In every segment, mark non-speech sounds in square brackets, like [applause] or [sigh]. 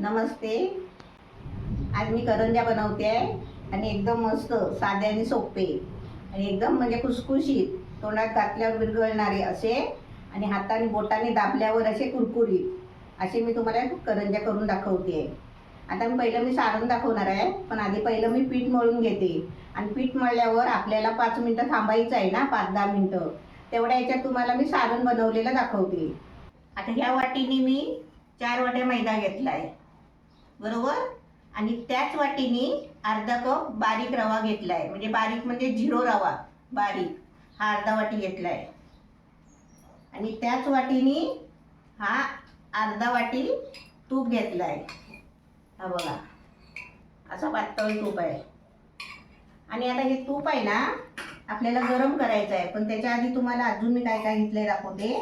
नमस्ते. आज मी करंजा बनवते आहे आणि एकदम मस्त साधे आणि सोपे. आणि एकदम म्हणजे खुसखुशीत तोंडात घातल्यावर विरघळणारे असे आणि हाताने बोटाने दाबल्यावर असे कुरकुरीत. असे मी तुम्हाला करंजा करून दाखवते. आता मी पहिलं मी सारण दाखवणार आहे पण आधी पहिलं मी पीठ मळून घेते. आणि पीठ मळल्यावर आपल्याला पाच मिनटं थांबायचं आहे ना पाच दहा मिनटं. तेवढ्या याच्यात तुम्हाला मी सारण बनवलेलं दाखवते. आता ह्या वाटीने मी चार वाट्या मैदा घेतला आहे बरोबर? आणि त्याच वाटीने अर्धा कप बारीक रवा घेतला आहे म्हणजे बारीक म्हणजे झिरो रवा बारीक. हा अर्धा वाटी घेतला आहे आणि त्याच वाटीने हा अर्धा वाटी तूप घेतला आहे हा बघा. असा पातळ तूप आहे. आणि आता हे तूप आहे ना आपल्याला गरम करायचं आहे पण त्याच्या आधी तुम्हाला अजून मी काय काय घेतलंय दाखवते.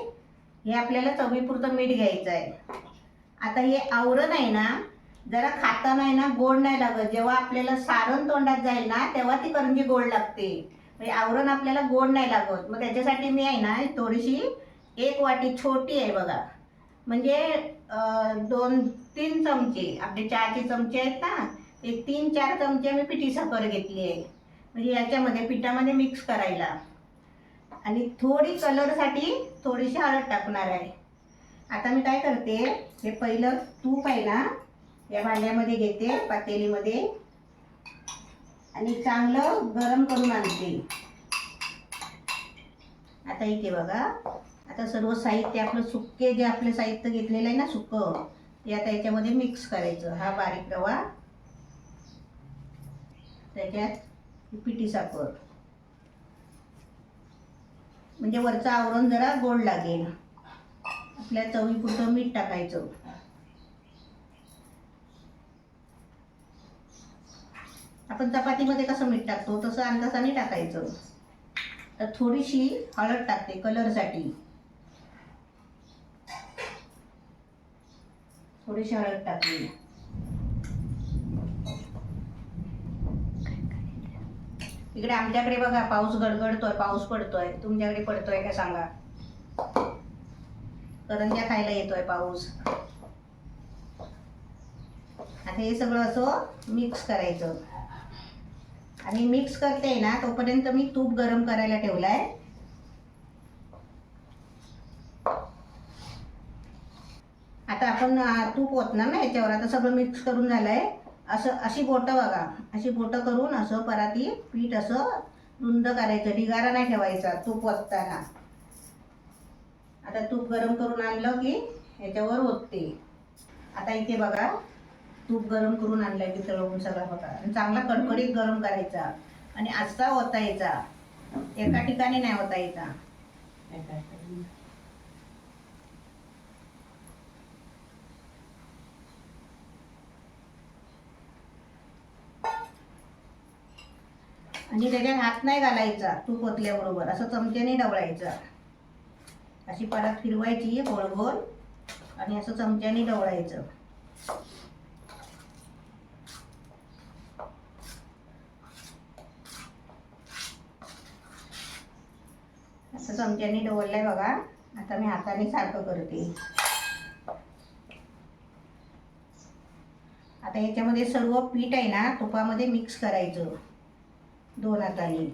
हे आपल्याला चवीपुरतं मीठ घ्यायचं आहे आता हे आवरण आहे ना जरा खाताना आहे ना गोड नाही लागत. जेव्हा आपल्याला सारण तोंडात जाईल ना तेव्हा ती करंजी गोड लागते. म्हणजे आवरण आपल्याला गोड नाही लागत. मग त्याच्यासाठी मी आहे ना थोडीशी एक वाटी छोटी आहे बघा. म्हणजे दोन तीन चमचे. आपले चहाचे चमचे आहेत ना ते तीन चार चमचे मी पिठी साखर घेतली आहे. म्हणजे याच्यामध्ये पिठामध्ये मिक्स करायला. आणि थोडी कलरसाठी थोडीशी हळद टाकणार आहे. आता मी काय करते हे पहिलं तूप आहे ना या भांड्यामध्ये घेते पातेलीमध्ये. आणि चांगलं गरम करून आणते. आता इथे बघा. आता सर्व साहित्य आपलं सुके जे आपलं साहित्य घेतलेलं आहे ना सुकं ते आता याच्यामध्ये मिक्स करायचं. हा बारीक रवा. त्याच्यात पिठी साखर. म्हणजे वरचं आवरण जरा गोड लागेल. आपल्या चवीपुरतं मीठ टाकायचं. आपण चपातीमध्ये कसं मीठ टाकतो? तसं अंदाजाने टाकायचं. तर थोडीशी हळद टाकते कलरसाठी. थोडीशी हळद टाकली. इकडे आमच्याकडे बघा पाऊस गडगडतोय पाऊस पडतोय. तुमच्याकडे पडतोय का सांगा? करंज्या खायला येतोय पाऊस. आता हे सगळं असं मिक्स करायचं. आणि मिक्स करते ना तोपर्यंत मी तूप गरम करायला ठेवलाय. आता आपण तूप होत ना याच्यावर आता सगळं मिक्स करून झालंय. असं अशी बोटं बघा. अशी बोटं करून असं पराती पीठ असं रुंद करायचं ढिगारा नाही ठेवायचा तूप ओतताना आता तूप गरम करून आणलं की ह्याच्यावर ओतते. आता इथे बघा. तूप गरम करून आणलंय की तळवून सगळा होता. आणि चांगला कडकडीत गरम करायचा. आणि असा यायचा एका ठिकाणी नाही ओतायचा आणि त्याच्यात हात नाही घालायचा तूप ओतल्याबरोबर. असं चमच्याने डवळायचं अशी परत फिरवायची गोल गोल आणि असं चमच्याने डवळायचं असं चमच्याने डवललंय बघा. आता मी हाताने सारखं करते. आता याच्यामध्ये सर्व पीठ आहे ना तुपामध्ये मिक्स करायचं. दोन हाताने.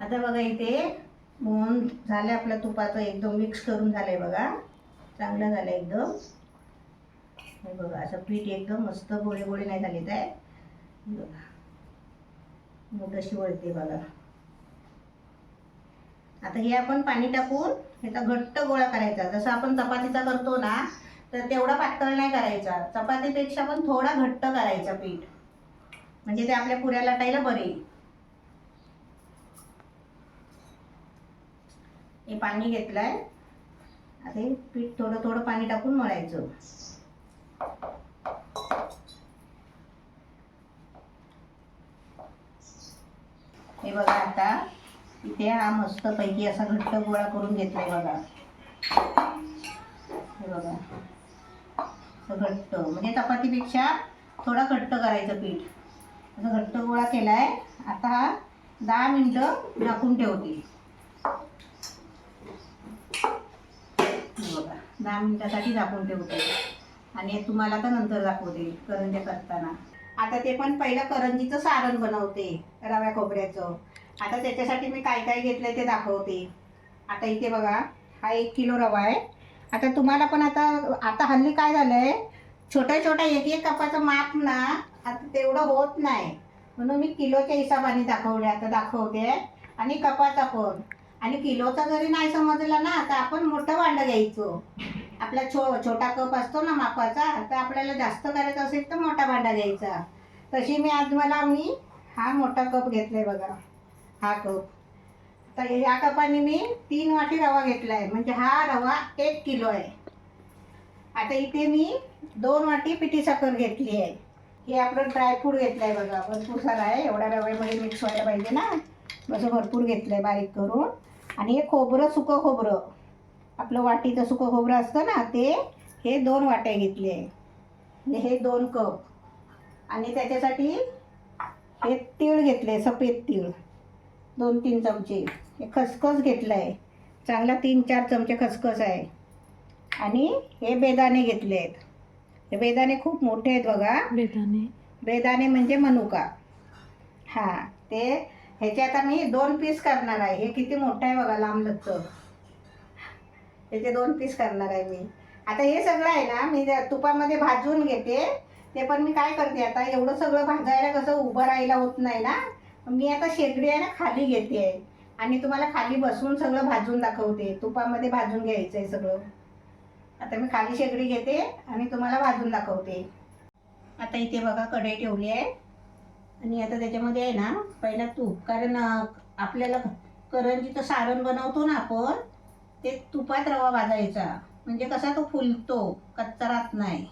आता बघा इथे मोहन झालं आपलं तुपाचं एकदम मिक्स करून झालंय बघा. चांगलं झालं एकदम. हे बघा असं पीठ एकदम मस्त गोळे गोळे नाही झालेत आहे बघा. मग कशी वळते बघा. आता हे आपण पाणी टाकून ह्याचा घट्ट गोळा करायचा. जसं आपण चपातीचा करतो ना तर तेवढा पातळ नाही करायचा. चपातीपेक्षा पण थोडा घट्ट करायचा पीठ. म्हणजे ते आपल्या पुऱ्या लाटायला बरे. हे पाणी घेतलंय. आता हे पीठ थोडं थोडं पाणी टाकून मळायचं. हे बघा आता इथे हा मस्त पैकी असा घट्ट गोळा करून घेतलाय बघा. हे बघा. घट्ट म्हणजे चपातीपेक्षा थोडा घट्ट करायचं पीठ. असं घट्ट गोळा केलाय. आता हा दहा मिनिट झाकून ठेवते. बघा दहा मिनिटासाठी झाकून ठेवते. आणि तुम्हाला तर नंतर दाखवते करंज्या करताना. आता ते पण पहिलं करंजीचं सारण बनवते रव्या खोबऱ्याचं. आता त्याच्यासाठी मी काय काय घेतलंय ते दाखवते. आता इथे बघा हा एक किलो रवा आहे. आता तुम्हाला पण आता आता हल्ली काय झालंय छोट्या छोट्या एक एक कपाचं माप ना आता तेवढं होत नाही. म्हणून मी किलोच्या हिशोबाने दाखवले आता दाखवते. आणि कपाचा पण. आणि किलोचा जरी नाही समजला ना तर आपण मोठं भांडं घ्यायचं. आपला छो छोटा कप असतो ना मापाचा तर आपल्याला जास्त करायचं असेल तर मोठा भांडा घ्यायचा. तशी मी आज मला मी हा मोठा कप घेतलाय बघा हा कप. तर या कपाने मी तीन वाटी रवा घेतलाय म्हणजे हा रवा एक किलो आहे. आता इथे मी दोन वाटी पिठी साखर घेतली आहे. हे आपलं ड्रायफ्रूट घेतलंय बघा भरपूर सारा आहे. एवढ्या रव्यामध्ये मिक्स व्हायला पाहिजे ना. असं भरपूर घेतलंय बारीक करून. आणि हे खोबरं सुकं खोबरं. आपलं वाटीचं सुकं खोबरं असतं ना ते हे दोन वाट्या घेतले आहे. हे दोन कप. आणि त्याच्यासाठी हे तीळ घेतले सफेद तीळ. दोन तीन चमचे. हे खसखस घेतलं आहे चांगला तीन चार चमचे खसखस आहे. आणि हे बेदाणे घेतले आहेत. हे बेदाणे खूप मोठे आहेत बघा. बेदाणे. बेदाणे म्हणजे मनुका. हां ते ह्याचे आता मी दोन पीस करणार आहे. हे किती मोठं आहे बघा लांब लचक त्याचे दोन पीस करणार आहे मी. आता हे सगळं आहे ना मी तुपामध्ये भाजून घेते. ते पण मी काय करते आता एवढं सगळं भाजायला कसं उभं राहायला होत नाही ना मी आता शेगडी आहे ना खाली घेते. आहे आणि तुम्हाला खाली बसून सगळं भाजून दाखवते. तुपामध्ये भाजून घ्यायचं आहे सगळं. आता मी खाली शेगडी घेते आणि तुम्हाला भाजून दाखवते. आता इथे बघा कढई ठेवली आहे. आणि आता त्याच्यामध्ये आहे ना पहिला तूप. कारण आपल्याला करंजीचं सारण बनवतो ना आपण ते तुपात रवा भाजायचा. म्हणजे कसा तो फुलतो कच्चा राहत नाही.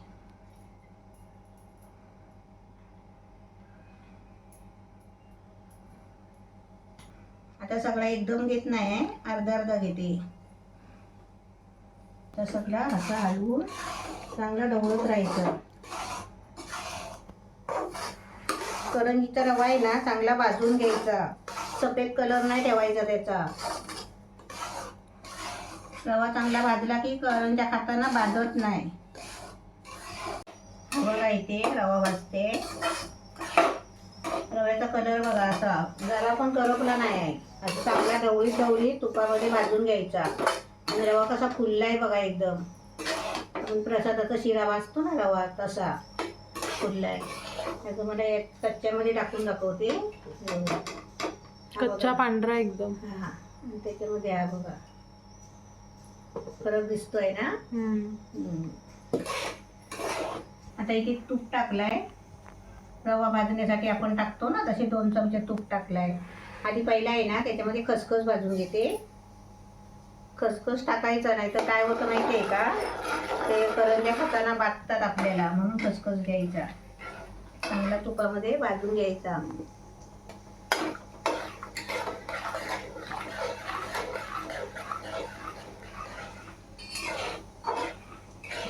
आता सगळा एकदम घेत नाही अर्धा अर्धा घेते. तर सगळा असा हलवून चांगला ढवळत राहायचं. करंजीचा रवा आहे ना चांगला भाजून घ्यायचा. सफेद कलर नाही ठेवायचा त्याचा. रवा चांगला भाजला की करंजा खाताना भाजत नाही. बघा इथे रवा भाजते. रव्याचा कलर बघा असा. जरा पण करपला नाही आहे. असं चांगला ढवळीत ढवळीत तुपामध्ये भाजून घ्यायचा. आणि रवा कसा फुललाय बघा एकदम. आपण प्रसादाचा शिरा भाजतो ना रवा तसा फुललाय त्याचं मला एक कच्च्यामध्ये टाकून दाखवते. कच्चा. पांढरा एकदम. हा त्याच्यामध्ये हा बघा. फरक दिसतोय ना. आता इथे तूप टाकलाय. रवा भाजण्यासाठी आपण टाकतो ना तसे दोन चमचे तूप टाकलाय. आधी पहिला आहे ना त्याच्यामध्ये खसखस भाजून घेते. खसखस टाकायचं नाही तर काय होतं माहिती आहे का? ते करंज्या खाताना बाटतात आपल्याला म्हणून खसखस घ्यायचा. चांगला तुपामध्ये भाजून घ्यायचा.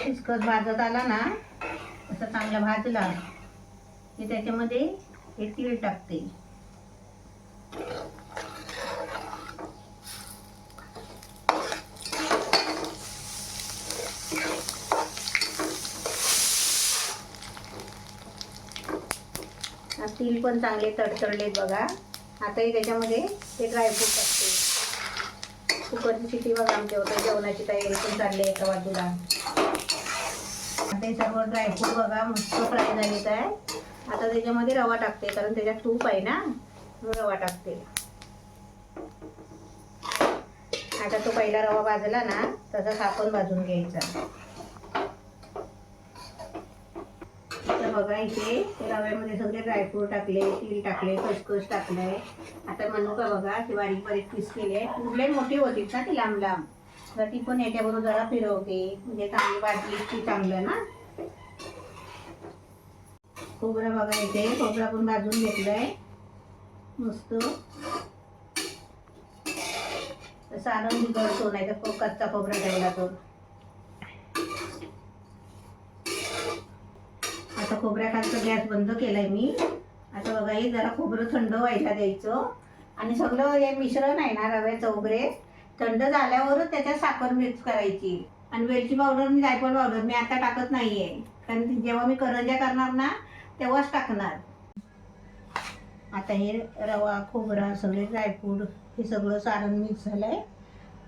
खसखस भाजत आला ना असं चांगला भाजला की त्याच्यामध्ये हे तीळ टाकते. तीळ पण चांगले तडतडलेत बघा. आताही त्याच्यामध्ये ते ड्रायफ्रूट टाकते. कुकरची शिटी बघा आमच्या होतं जेवणाची तयारी पण चालली आहे एका बाजूला. आता हे सर्व ड्रायफ्रूट बघा मस्त फ्राय झालेत आहे आता त्याच्यामध्ये रवा टाकते कारण त्याच्यात तूप आहे ना रवा टाकते. आता तो पहिला रवा भाजला ना तसाच आपण भाजून घ्यायचा. तर बघा इथे रव्यामध्ये सगळे ड्रायफ्रूट टाकले तीळ टाकले खसखस टाकलंय. आता मनुका बघा ती बारीक बारीक पीस केले कुठले मोठी होती ना ती लांब लांब. तर ती पण याच्याबरोबर जरा फिरवते. म्हणजे चांगली भाजली चांगलं ना. खोबरं बघा इथे खोबरं पण भाजून घेतलंय. मस्त. सारण बिघडतो नाही तर कच्चा खोबरा ठेवला तो. आता खोबऱ्याखालचा गॅस बंद केलाय मी. आता बघा हे जरा खोबरं थंड व्हायला द्यायचं. आणि सगळं हे मिश्रण आहे ना रव्याचं वगैरे थंड झाल्यावरच त्याच्यात साखर मिक्स करायची. आणि वेलची पावडर आणि जायफळ पावडर मी आता टाकत नाही आहे कारण जेव्हा मी करंज्या करणार ना तेव्हाच टाकणार. आता हे रवा खोबरा सगळे ड्रायफ्रूट हे सगळं सारण मिक्स झालं आहे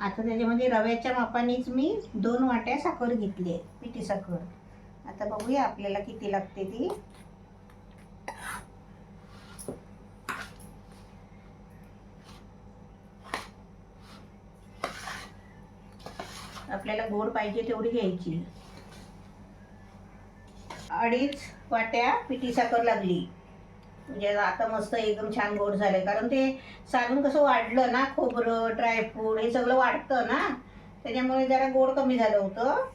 आता त्याच्यामध्ये रव्याच्या मापानेच मी दोन वाट्या साखर घेतली आहे पिठी साखर. आता बघूया आपल्याला किती लागते ती. आपल्याला गोड पाहिजे तेवढी घ्यायची. अडीच वाट्या पिठी साखर लागली. म्हणजे आता मस्त एकदम छान गोड झाले कारण ते सारण कसं वाढलं ना खोबरं ड्रायफ्रूट हे सगळं वाढतं ना त्याच्यामुळे जरा गोड कमी झालं होतं.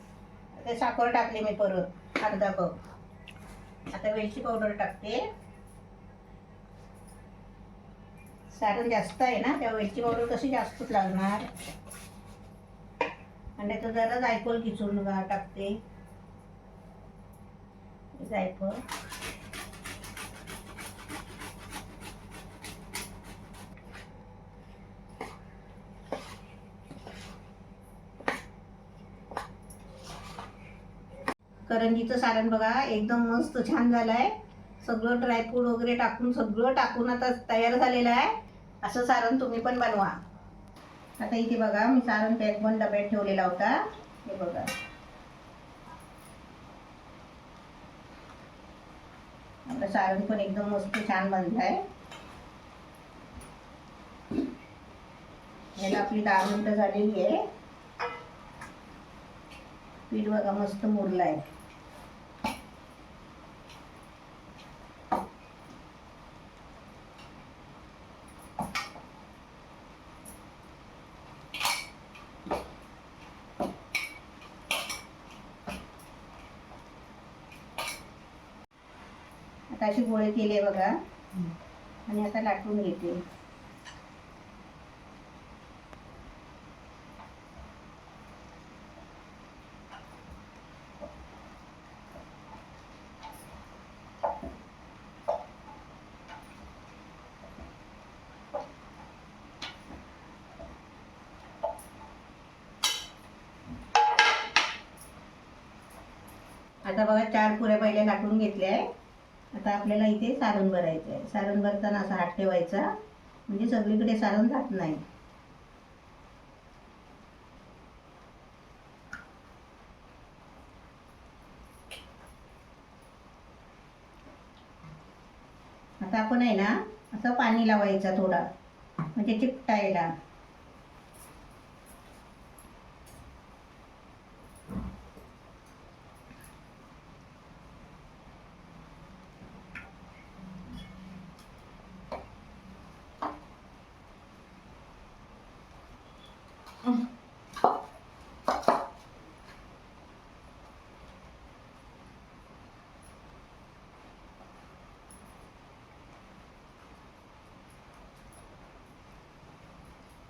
ते साखर टाकली मी परत अर्धा कप. आता वेलची पावडर टाकते. सारण जास्त आहे ना त्या वेलची पावडर कशी जास्तच लागणार? आणि तर जरा जायफळ खिचून टाकते. जायफळ. करंजीचं सारण बघा एकदम मस्त छान झालं आहे सगळं ड्रायफ्रूट वगैरे टाकून सगळं टाकून आता तयार झालेलं आहे. असं सारण तुम्ही पण बनवा. आता इथे बघा मी सारण पॅक पण डब्यात ठेवलेला होता. हे बघा. आपलं सारण पण एकदम मस्त छान बनलाय. याला आपली दहा मिनिटं झालेली आहे. पीठ बघा मस्त मुरलं आता अशी गोळे केले बघा. आणि आता लाटून घेते. आता बघा चार पुऱ्या पहिल्या लाटून घेतल्या आहे. आता आपल्याला इथे सारण भरायचं आहे सारण भरताना असा हात ठेवायचा. म्हणजे सगळीकडे सारण जात नाही. आता आपण आहे ना असं पाणी लावायचं थोडा. म्हणजे चिपटायला.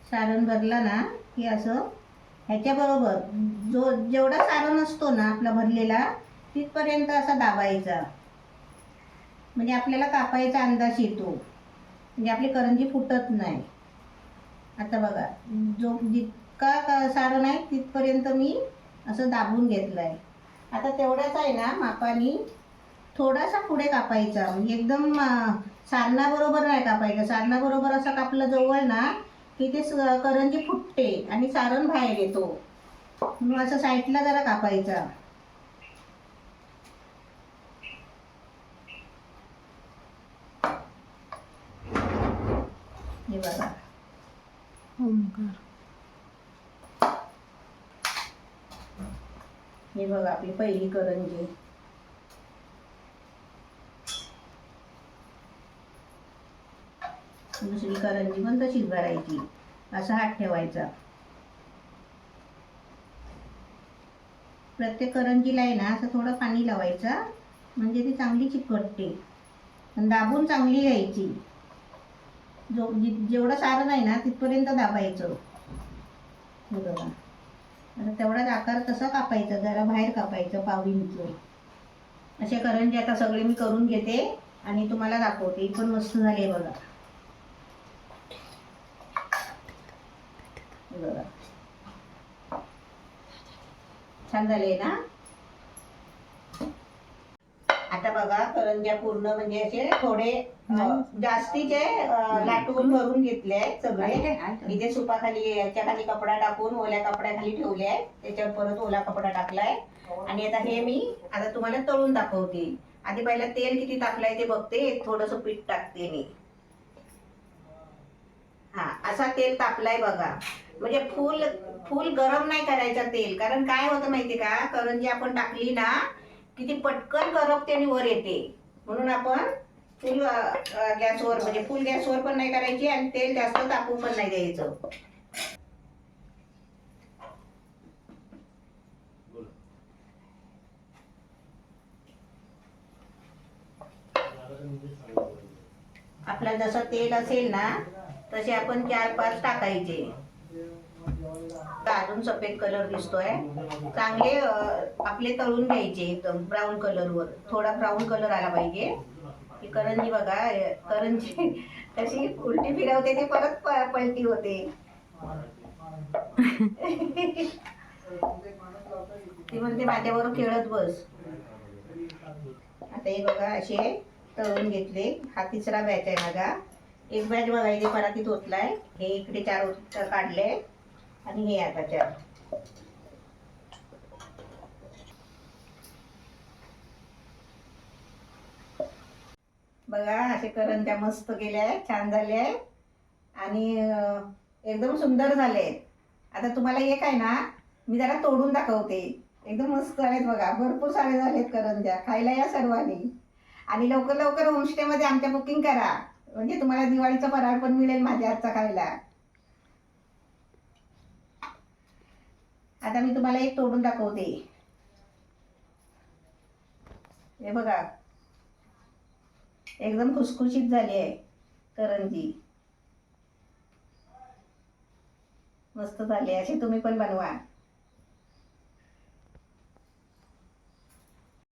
सारण भरला ना की असं. ह्याच्याबरोबर जो जेवढा सारण असतो ना आपला भरलेला तिथपर्यंत असा दाबायचा. म्हणजे आपल्याला कापायचा अंदाज येतो. म्हणजे आपली करंजी फुटत नाही. आता बघा जो जित का- सारण आहे तिथपर्यंत मी असं दाबून घेतलं आहे आता तेवढ्याच आहे ना मापानी थोडासा पुढे कापायचा. म्हणजे एकदम सारणाबरोबर नाही कापायचं. सारणाबरोबर असं कापलं जवळ ना की ते करंजी फुटते आणि सारण बाहेर येतो. मग असं साईडला जरा कापायचा. हे बघा. हे बघा आपली पहिली करंजी. दुसरी करंजी पण तशीच भरायची. असा हात ठेवायचा. प्रत्येक करंजीला आहे ना असं थोडं पाणी लावायचं म्हणजे ती चांगली चिकटते. दाबून चांगली घ्यायची जो जेवढं सारण आहे ना तिथपर्यंत दाबायचं. बघा. आता तेवढाच आकार तसा कापायचा जरा बाहेर कापायचं पावडी मिचून असे करंजी आता सगळे मी करून घेते आणि तुम्हाला दाखवते. पण मस्त झाली आहे बघा. बघा. छान झाले ना? आता बघा करंज्या पूर्ण म्हणजे असे थोडे अं, जास्तीचे अं, लाटून भरून घेतले आहेत सगळे. इथे सुपाखाली याच्या खाली कपडा टाकून ओल्या कपड्याखाली ठेवले आहे त्याच्यावर परत ओला कपडा टाकलाय आणि आता हे मी आता तुम्हाला तळून दाखवते. आधी पहिला तेल किती टाकलंय ते बघते. थोडस पीठ टाकते मी. हा असा तेल तापलाय बघा. म्हणजे फुल फुल गरम नाही करायचं तेल. कारण काय होतं माहिती का? करंजी आपण टाकली ना किती पटकन करपते आणि वर येते. म्हणून आपण फुल गॅसवर म्हणजे फुल गॅसवर पण नाही करायची आणि तेल जास्त तापू पण नाही द्यायचं. आपला जसं तेल असेल ना तसे आपण चार पाच टाकायचे. अजून सफेद कलर दिसतोय. चांगले आपले तळून घ्यायचे एकदम ब्राऊन कलरवर थोडा ब्राऊन कलर आला पाहिजे. ही करंजी बघा करंजी. [laughs] कशी उलटी फिरवते ते परत पलटी होते. ती म्हणते माझ्याबरोबर खेळत बस. आता हे बघा असे तळून घेतले. हा तिसरा बॅच आहे माझा एक बॅच बघा इथे परातीत ओतलाय हे इकडे चार ओत- काढले. आणि हे आता चार बघा असे करंज्या मस्त केल्या आहेत छान झाले आहेत. आणि एकदम सुंदर झाले आहेत. आता तुम्हाला एक आहे ना मी जरा तोडून दाखवते. एकदम मस्त झालेत बघा भरपूर सारे झालेत करंज्या खायला या सर्वांनी. आणि लवकर लवकर होमस्टेमध्ये आमच्या बुकिंग करा. म्हणजे तुम्हाला दिवाळीचा फराळ पण मिळेल माझ्या हातचा खायला. आता मी तुम्हाला एक तोडून दाखवते. हे बघा. एकदम खुसखुशीत झाली आहे करंजी. मस्त झाली अशी तुम्ही पण बनवा.